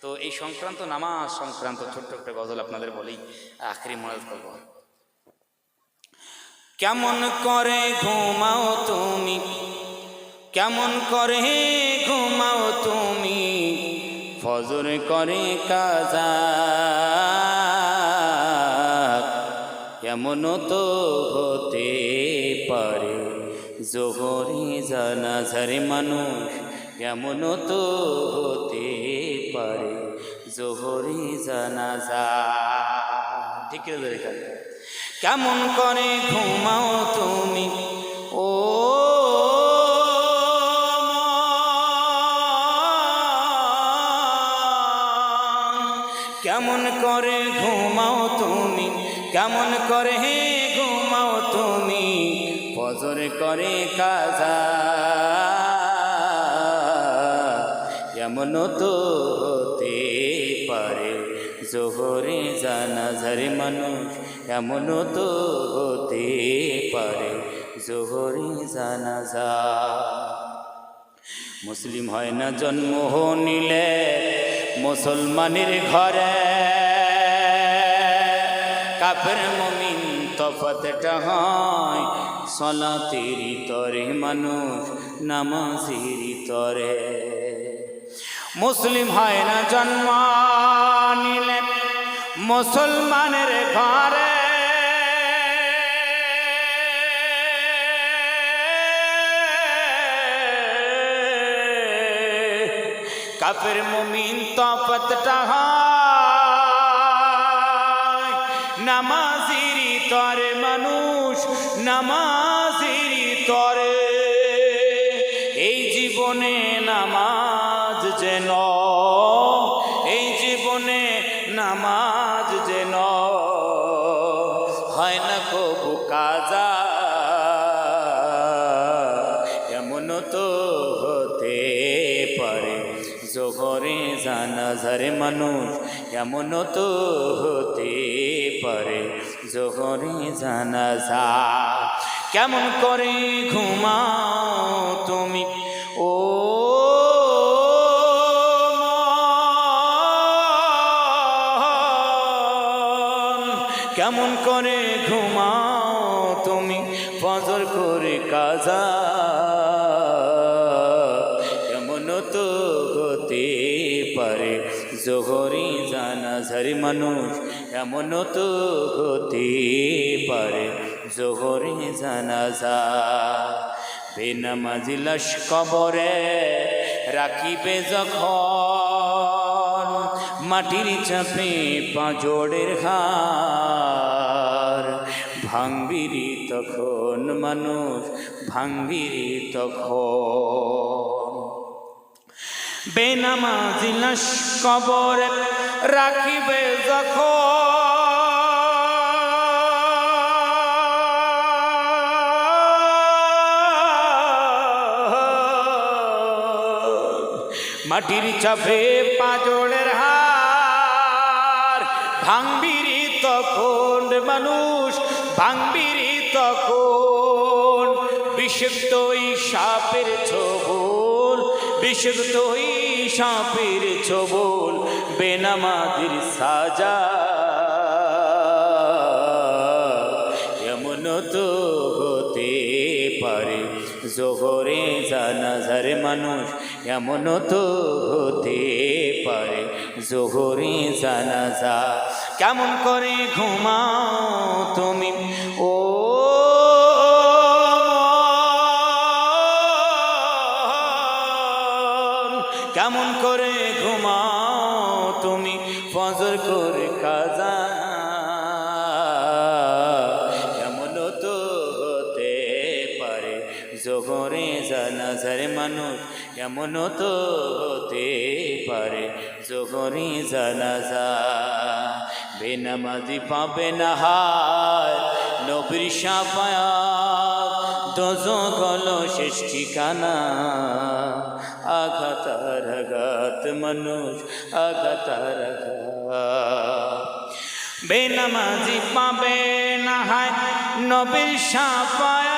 তো এই সংক্রান্ত নামাজ সংক্রান্ত ছোট্ট একটা গজল আপনাদের বলি, আখরি মনে করব। কেমন করে ঘুমাও তুমি? কেমন করে ঘুমাও তুমি? ফজর করে কাজা। এমন তো হতে পারে? জোহরি জানাজারে মানুষ, কেমন তো হতে পারে জোহরি জানাজা। ঠিক কেমন করে ঘুমাও তুমি? ও মন। কেমন করে ঘুমাও তুমি? কেমন করে হে ঘুমাও তুমি? ফজর করে কাজা। এমন তো হতে পারে? জোহরে জানাজার মানুষ এমন তো হতে পারে? জোহরে জানাজা মুসলিম হয় না জন্ম নিলে মুসলমানের ঘরে। কাপের মমিন তফাতটা হয় সলাতের তরে, মানুষ নামাজের তরে। মুসলিম হয় না জন্ম নিলে মুসলমানের ঘরে। কাফের মুমিন তপতটা হয়। নামাজিরি তরে মানুষ, নামাজিরি তরে। এই জীবনে হয় না কাজা। এমন তো হতে পারে, জোহরে জানাজারে মানুষ। এমন তো হতে পারে, জোহরে জানাজা কেমন করে ঘুমাও তুমি? ও কেমন করে ঘুমাও তুমি? ফজর করে কাজা। কেমন তো হতে পারে? জোহরি জানাজারি মানুষ এমন তো হতে পারে? জোহরি জানাজা। বেনামাজি লাশ কবরে রাখিবে যখন মাটির চাপে পাঁজরের হার ভাঙবিরি তখন মানুষ, ভাঙবিরি তখন। বেনামাজি লাশ কবরে রাখিবে যখন। মাটির চাপে পাজলের হার ভাঙবিরি তখন মানুষ, ভাঙবিরি তখন বিষুক্ত সাপের ছবল বিষুক্ত সাপের ছবল বেনামাদির সাজা। এমন তো হতে পারে, জোহরে মানুষ এমন তো হতে জোহরে জানাজা। কেমন করে ঘুমাও তুমি? ও কেমন করে ঘুমাও তুমি? ফজর করে কাজা জোহরে জানাজার মানুষ এমন তো হতে পারে। জোহরে জানাজা বেনামাজি পাবে না হায়, নবীর সাপায়া দোজ গল শেষ ঠিকানা। আঘাতার আঘাত মানুষ আঘাতার আঘাত। বেনামাজি পাবে না হায়, নবীর সাপায়া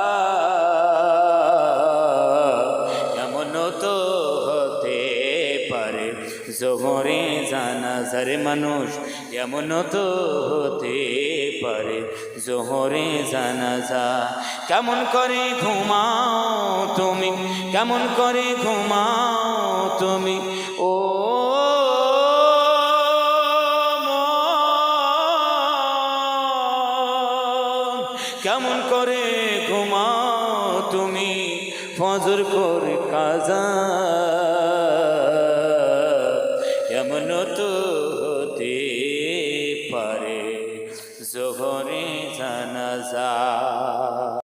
জানাজার মানুষ এমন তো হতে পারে। জোহরে জানাজা কেমন করে ঘুমাও তুমি? কেমন করে ঘুমাও তুমি? ও মন, কেমন করে ঘুমাও তুমি? ফজর করে কাজা